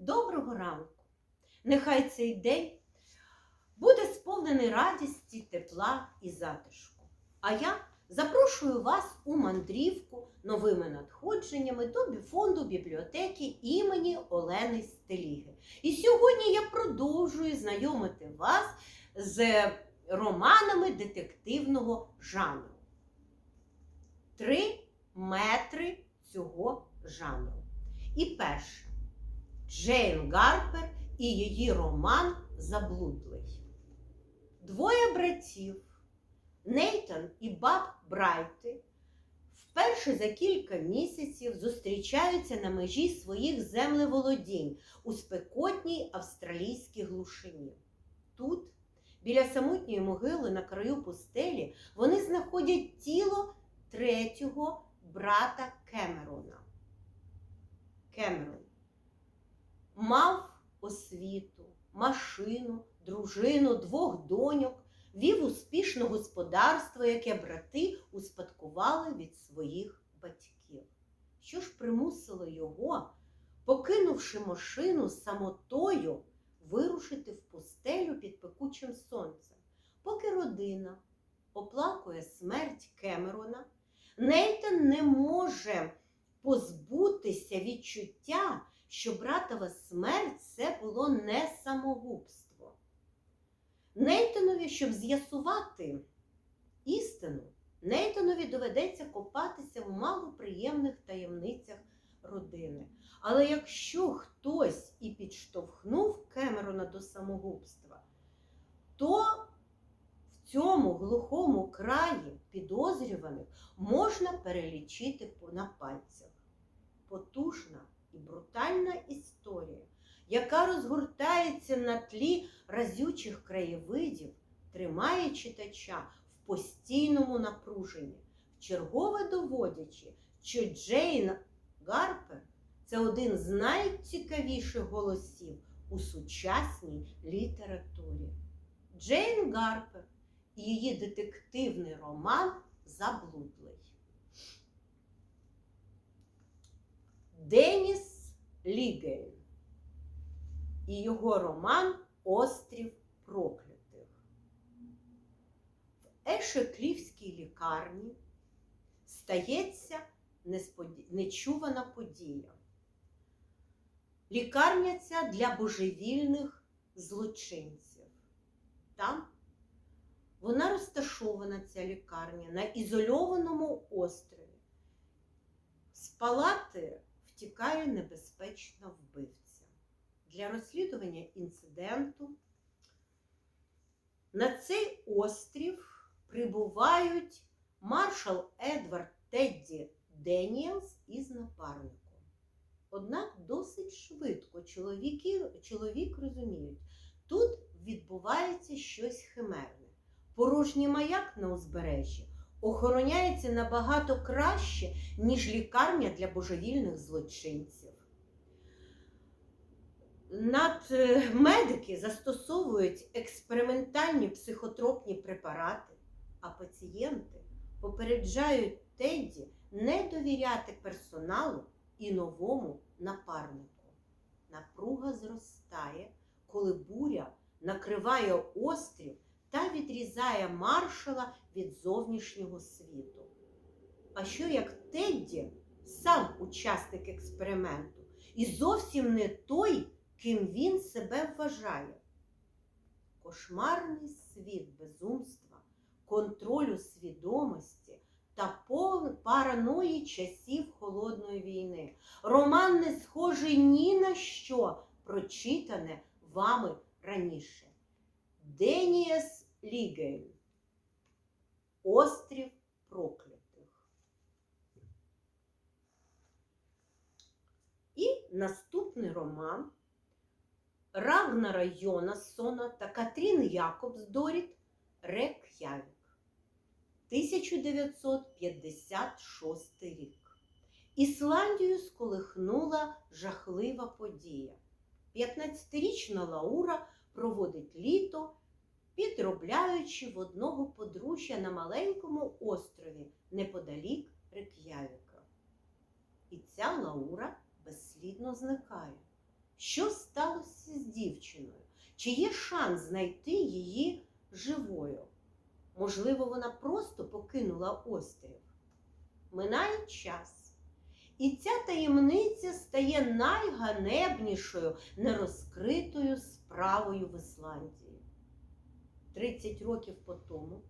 Доброго ранку! Нехай цей день буде сповнений радісті, тепла і затишку. А я запрошую вас у мандрівку новими надходженнями до фонду бібліотеки імені Олени Стеліги. І сьогодні я продовжую знайомити вас з романами детективного жанру. Три метри цього жанру. І перше. Джейн Гарпер і її роман Заблудлий. Двоє братів Нейтан і Баб Брайти вперше за кілька місяців зустрічаються на межі своїх землеволодінь у спекотній австралійській глушині. Тут, біля самотньої могили на краю пустелі, вони знаходять тіло третього брата Кемерона. Кемерон мав освіту, машину, дружину, двох доньок, вів успішне господарство, яке брати успадкували від своїх батьків. Що ж примусило його, покинувши машину самотою, вирушити в пустелю під пекучим сонцем, поки родина оплакує смерть Кемерона, Нейтан не може позбутися відчуття, що братова смерть це було не самогубство. Нейтанові, щоб з'ясувати істину, Нейтанові доведеться копатися в малоприємних таємницях родини. Але якщо хтось і підштовхнув Кемерона до самогубства, то в цьому глухому краї підозрюваних можна перелічити на пальцях. Потужна і брутальна історія, яка розгортається на тлі разючих краєвидів, тримає читача в постійному напруженні, вчергове доводячи, що Джейн Гарпер це один з найцікавіших голосів у сучасній літературі. Джейн Гарпер і її детективний роман Заблудлий. Деніс Лігейн і його роман Острів проклятих. В Ешеклівській лікарні стається нечувана подія. Лікарня ця для божевільних злочинців. Там вона розташована, ця лікарня, на ізольованому острові. З палати втікає небезпечна вбивця. Для розслідування інциденту на цей острів прибувають маршал Едвард Тедді Деніелс із напарником. Однак досить швидко чоловіки, чоловік розуміють, тут відбувається щось химерне. Порожній маяк на узбережжі охороняється набагато краще, ніж лікарня для божевільних злочинців. Над е, застосовують експериментальні психотропні препарати, а пацієнти попереджають Тедді не довіряти персоналу і новому напарнику. Напруга зростає, коли буря накриває острів та відрізає маршала від зовнішнього світу. А що як Тедді сам учасник експерименту і зовсім не той, ким він себе вважає? Кошмарний світ безумства, контролю свідомості та параної часів холодної війни. Роман не схожий ні на що прочитане вами раніше. Деніес Лігейн. Острів проклятих. І наступний роман Рагнара Йонасона та Катрін Якобс Якобсдоріт Рек'явік. 1956 рік. Ісландію сколихнула жахлива подія. 15-річна Лаура проводить літо, підробляючи в одного подружжя на маленькому острові неподалік Рек'явіка. І ця Лаура безслідно зникає. що сталося з дівчиною? Чи є шанс знайти її живою? Можливо, вона просто покинула острів. Минає час. І ця таємниця стає найганебнішою нерозкритою справою в Ісландії. 30 років по тому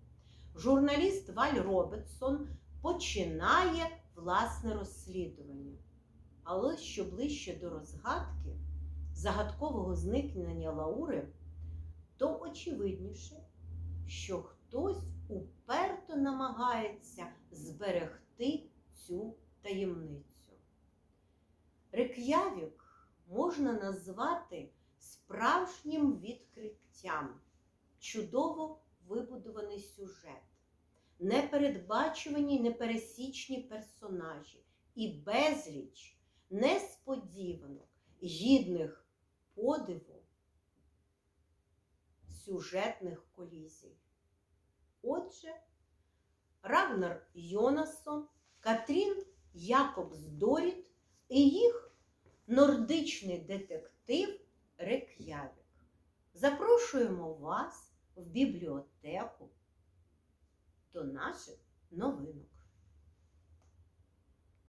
журналіст Валь Робертсон починає власне розслідування. Але що ближче до розгадки загадкового зникнення Лаури, то очевидніше, що хтось уперто намагається зберегти цю таємницю. Рек'явік можна назвати справжнім відкриттям, чудово вибудований сюжет, непередбачувані непересічні персонажі і безліч несподіванок, гідних подиву сюжетних колізій. Отже, Рагнар Йонасон, Катрін Якобс Доріт і їх нордичний детектив Рек'явік. Запрошуємо вас в бібліотеку до наших новинок.